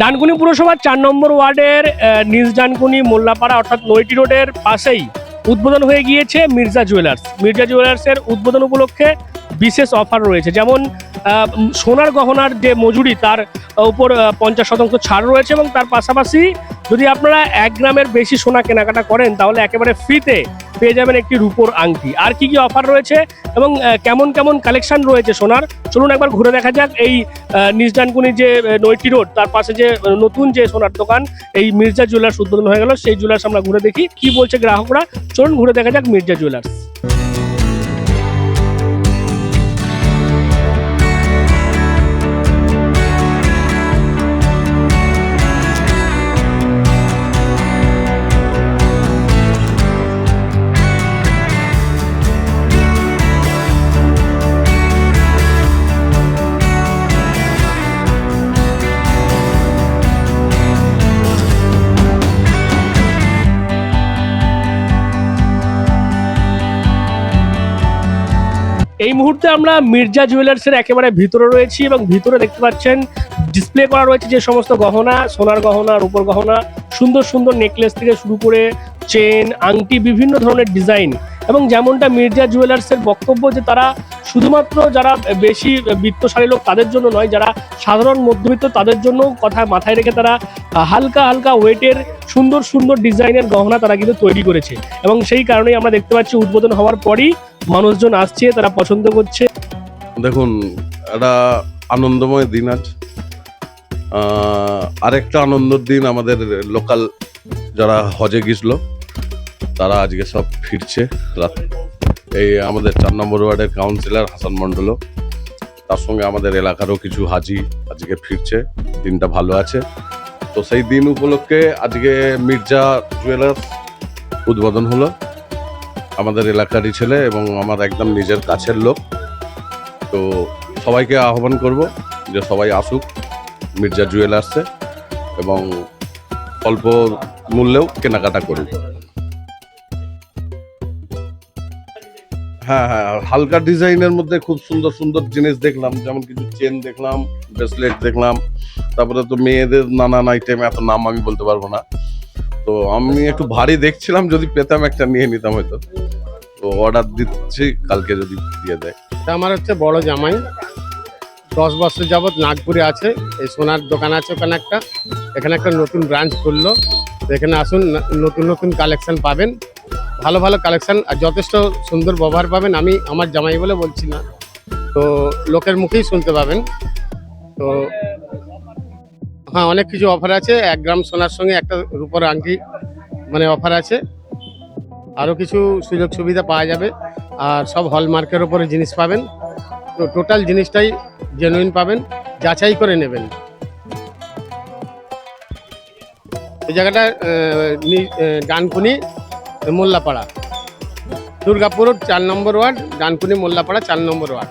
ডানকুনি পুরসভার চার নম্বর ওয়ার্ডের নিজ ডানকুনি মোল্লাপাড়া অর্থাৎ নৈটি রোডের পাশেই উদ্বোধন হয়ে গিয়েছে মির্জা জুয়েলার্স। মির্জা জুয়েলার্সের উদ্বোধন উপলক্ষে বিশেষ অফার রয়েছে। যেমন সোনার গহনার যে মজুরি, তার উপর পঞ্চাশ শতাংশ ছাড় রয়েছে এবং তার পাশাপাশি যদি আপনারা এক গ্রামের বেশি সোনা কেনাকাটা করেন, তাহলে একেবারে ফ্রিতে পেয়ে যাবেন একটি রূপোর আংটি। আর কি কি অফার রয়েছে এবং কেমন কেমন কালেকশন রয়েছে সোনার, চলুন একবার ঘুরে দেখা যাক এই নিজডানকুনি যে নৈটি রোড তার পাশে যে নতুন যে সোনার দোকান, এই মির্জা জুয়েলার্স উদ্বোধন হয়ে গেল। সেই জুয়েলার্স আমরা ঘুরে দেখি, কি বলছে গ্রাহকরা? চলুন ঘুরে দেখা যাক মির্জা জুয়েলার্স মুহূর্তে আমরা মির্জা জুয়েলার্সের একেবারে ভিতরে রয়েছি এবং ভিতরে দেখতে পাচ্ছেন ডিসপ্লে করা রয়েছে যে সমস্ত গহনা, সোনার গহনা, রূপোর গহনা, সুন্দর সুন্দর নেকলেস থেকে শুরু করে চেন আংটি, বিভিন্ন ধরনের ডিজাইন এবং যেমনটা মির্জা জুয়েলার্সের বক্তব্য যে তারা শুধুমাত্র যারা বেশি বিত্তশালী লোক তাদের জন্য নয়, যারা সাধারণ মধ্যবিত্ত তাদের জন্য কথা মাথায় রেখে তারা হালকা হালকা ওয়েটের সুন্দর সুন্দর ডিজাইনের গহনা তারা কিন্তু তৈরি করেছে। এবং সেই কারণেই আমরা দেখতে পাচ্ছি উদ্বোধন হওয়ার পরই মানুষজন আসছে, তারা পছন্দ করছে। দেখুন, একটা আনন্দময় দিন আজ। আরেকটা আনন্দের দিন আমাদের লোকাল যারা হজে গেছিল তারা আজকে সব ফিরছে। রাত এই আমাদের চার নম্বর ওয়ার্ডের কাউন্সিলর হাসান মণ্ডলও, তার সঙ্গে আমাদের এলাকারও কিছু হাজি আজকে ফিরছে। দিনটা ভালো আছে। তো সেই দিন উপলক্ষে আজকে মির্জা জুয়েলার্স উদ্বোধন হলো। আমাদের এলাকারই ছেলে এবং আমার একদম নিজের কাছের লোক। তো সবাইকে আহ্বান করব যে সবাই আসুক, মির্জা জুয়েলার্সে এবং অল্প মূল্যেও কেনাকাটা করুক। হ্যাঁ হ্যাঁ হালকা ডিজাইনের মধ্যে খুব সুন্দর সুন্দর জিনিস দেখলাম, যেমন কিছু চেন দেখলাম, ব্রেসলেট দেখলাম, তারপরে তো মেয়েদের নানান আইটেম এত নাম আমি বলতে পারব না। তো আমি একটু ভারী দেখছিলাম, যদি পেতাম একটা নিয়ে নিতাম হয়তো। তো অর্ডার দিচ্ছি, কালকে যদি দিয়ে দেয়। এটা আমার হচ্ছে বড় জামাই। দশ বছর যাবৎ নাগপুরে আছে, এই সোনার দোকান আছে ওখানে একটা। এখানে একটা নতুন ব্রাঞ্চ খুললো। এখানে আসুন নতুন নতুন কালেকশন পাবেন। ভালো ভালো কালেকশন আর যথেষ্ট সুন্দর ব্যবহার পাবেন। আমি আমার জামাই বলে বলছি না। তো লোকের মুখেই শুনতে পাবেন। তো হ্যাঁ অনেক কিছু অফার আছে। এক গ্রাম সোনার সঙ্গে একটা রূপোর আংটি মানে অফার আছে। আরও কিছু সুযোগ সুবিধা পাওয়া যাবে। আর সব হলমার্কের ওপরে জিনিস পাবেন। তো টোটাল জিনিসটাই জেনুইন পাবেন, যাচাই করে নেবেন। এই জায়গাটা ডানকুনি, মোল্লাপাড়া। দুর্গাপুর চার নম্বর ওয়ার্ড, ডানকুনি, মোল্লাপাড়া চার নম্বর ওয়ার্ড।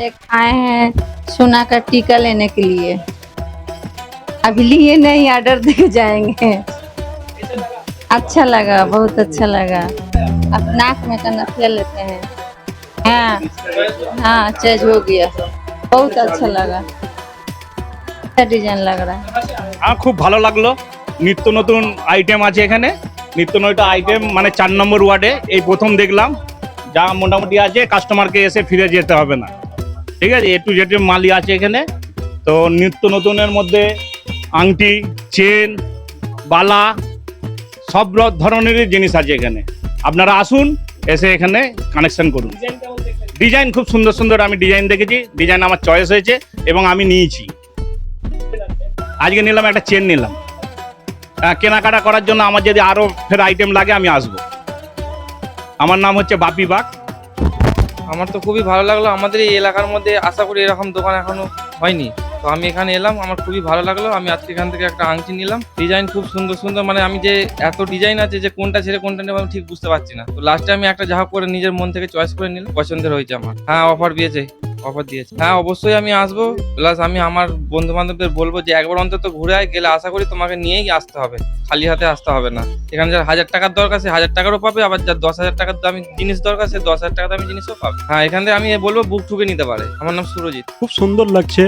हम लोग आए हैं सोना का टीका लेने के लिए अभी लिए नहीं ऑर्डर दे जाएंगे अच्छा लगा बहुत अच्छा लगा अब नाक में का नथिया लेते हैं हाँ हाँ चेंज हो गया बहुत अच्छा लगा अच्छा डिजाइन लग रहा है আমার খুব ভালো লাগলো নিত্য নতুন আইটেম আছে এখানে নিত্য নতুন আইটেম মানে চার নম্বর ওয়ার্ডে এই প্রথম দেখলাম যা মোটামুটি আছে কাস্টমারকে এসে ফিরে যেতে হবে না ঠিক আছে এ টু জেড মালই আছে এখানে। তো নিত্য নতুনের মধ্যে আংটি, চেন, বালা, সব ধরনেরই জিনিস আছে এখানে। আপনারা আসুন, এসে এখানে কানেকশন করুন। ডিজাইন খুব সুন্দর সুন্দর আমি ডিজাইন দেখেছি। ডিজাইন আমার চয়েস হয়েছে এবং আমি নিয়েছি। আজকে নিলাম, একটা চেন নিলাম। কেনাকাটা করার জন্য আমার যদি আরও ফের আইটেম লাগে, আমি আসব। আমার নাম হচ্ছে বাপি বাগ। আমার তো খুবই ভালো লাগল। আমাদের এই এলাকার মধ্যে আশা করি এরকম দোকান এখনও হয়নি। তো আমি এখানে এলাম, আমার খুবই ভালো লাগল। আমি আজকে এখান থেকে একটা আংটি নিলাম। ডিজাইন খুব সুন্দর সুন্দর। মানে আমি যে এত ডিজাইন আছে যে কোনটা ছেড়ে, কোনটা নেব আমি ঠিক বুঝতে পারছি না। তো লাস্টে আমি একটা যা করে নিজের মন থেকে চয়েস করে নিলাম। পছন্দের হয়েছে আমার। হ্যাঁ অফার দিয়েছে। অফার দিয়েছে। হ্যাঁ অবশ্যই আমি আসব। প্লাস আমি আমার বন্ধু বান্ধবদের বলব যে একবার অন্তত ঘুরে আয়, গেলে আশা করি তোমাকে নিয়েই আসতে হবে। খালি হাতে আসতে হবে না। এখানে যার হাজার টাকার দরকার, সে হাজার টাকারও পাবে, আবার যার দশ হাজার টাকার দামি জিনিস দরকার, সে দশ হাজার টাকার দামি জিনিসও পাবে। হ্যাঁ এখান থেকে আমি বলব বুক ঠুকে নিতে পারে। আমার নাম সুরজিৎ। খুব সুন্দর লাগছে।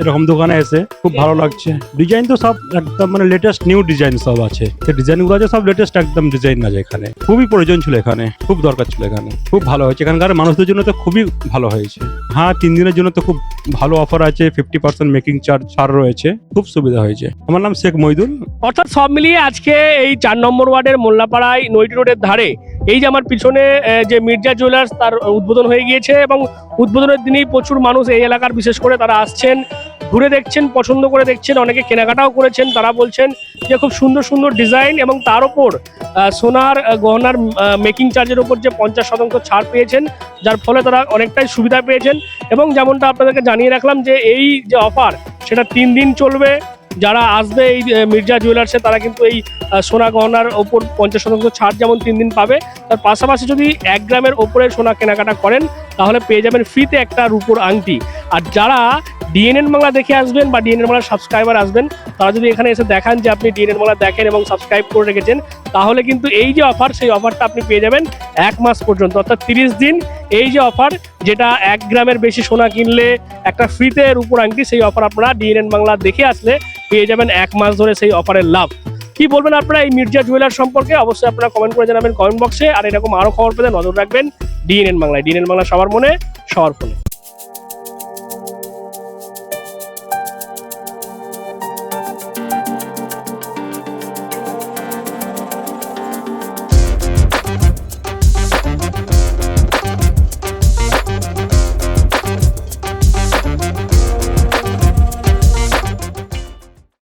এরকম দোকানে এসে খুব ভালো লাগছে। ডিজাইন তো সব একদম মানে লেটেস্ট নিউ ডিজাইন সব আছে। ডিজাইন ডিজাইনগুলো আছে সব লেটেস্ট একদম ডিজাইন আছে এখানে। খুবই প্রয়োজন ছিল এখানে খুব দরকার ছিল এখানে। খুব ভালো হয়েছে। এখানকার মানুষদের জন্য তো খুবই ভালো হয়েছে। হ্যাঁ তিন দিনের জন্য তো খুব ভালো অফার আছে ফিফটি পার্সেন্ট মেকিং চার্জ ছাড় রয়েছে, খুব সুবিধা হয়েছে। আমার নাম শেখ মহিদুল। অর্থাৎ সব মিলিয়ে আজকে এই চার নম্বর ওয়ার্ডের মোল্লাপাড়ায় নৈটি রোডের ধারে, এই যে আমার পিছনে যে মির্জা জুয়েলার্স তার উদ্বোধন হয়ে গিয়েছে এবং উদ্বোধনের দিনেই প্রচুর মানুষ এই এলাকার, বিশেষ করে তারা আসছেন। ঘুরে দেখছেন, পছন্দ করে দেখছেন, অনেকে কেনাকাটাও করেছেন, তারা বলছেন যে খুব সুন্দর সুন্দর ডিজাইন এবং তার ওপর সোনার গহনার মেকিং চার্জের ওপর যে পঞ্চাশ শতাংশ ছাড় পেয়েছেন, যার ফলে তারা অনেকটাই সুবিধা পেয়েছেন এবং যেমনটা আপনাদেরকে জানিয়ে রাখলাম যে এই যে অফার সেটা তিন দিন চলবে। যারা আসবে এই মির্জা জুয়েলার্সে তারা কিন্তু এই সোনা গহনার ওপর পঞ্চাশ শতাংশ ছাড় যেমন তিন দিন পাবে। তার পাশাপাশি যদি এক গ্রামের ওপরে সোনা কেনাকাটা করেন, তাহলে পেয়ে যাবেন ফ্রিতে একটা রুপোর আংটি। আর যারা ডিএনএন বাংলা দেখে আসবেন বা ডিএনএন বাংলার সাবস্ক্রাইবার আসবেন, তারা যদি এখানে এসে দেখান যে আপনি ডিএনএন বাংলা দেখেন এবং সাবস্ক্রাইব করে রেখেছেন, তাহলে কিন্তু এই যে অফার সেই অফারটা আপনি পেয়ে যাবেন এক মাস পর্যন্ত, অর্থাৎ তিরিশ দিন। এই যে অফার যেটা এক গ্রামের বেশি সোনা কিনলে একটা ফ্রিতে রূপোর আংটি, সেই অফার আপনারা ডিএনএন বাংলা দেখে আসলে পেয়ে যাবেন এক মাস ধরে সেই অফারের লাভ। কি বলবেন আপনারা এই মির্জা জুয়েলার সম্পর্কে? অবশ্যই আপনারা কমেন্ট করে জানাবেন কমেন্ট বক্সে আর এরকম আরও খবর পেতে নজর রাখবেন ডিএনএন বাংলায়। ডিএনএন বাংলা সবার মনে, সবার ফোনে।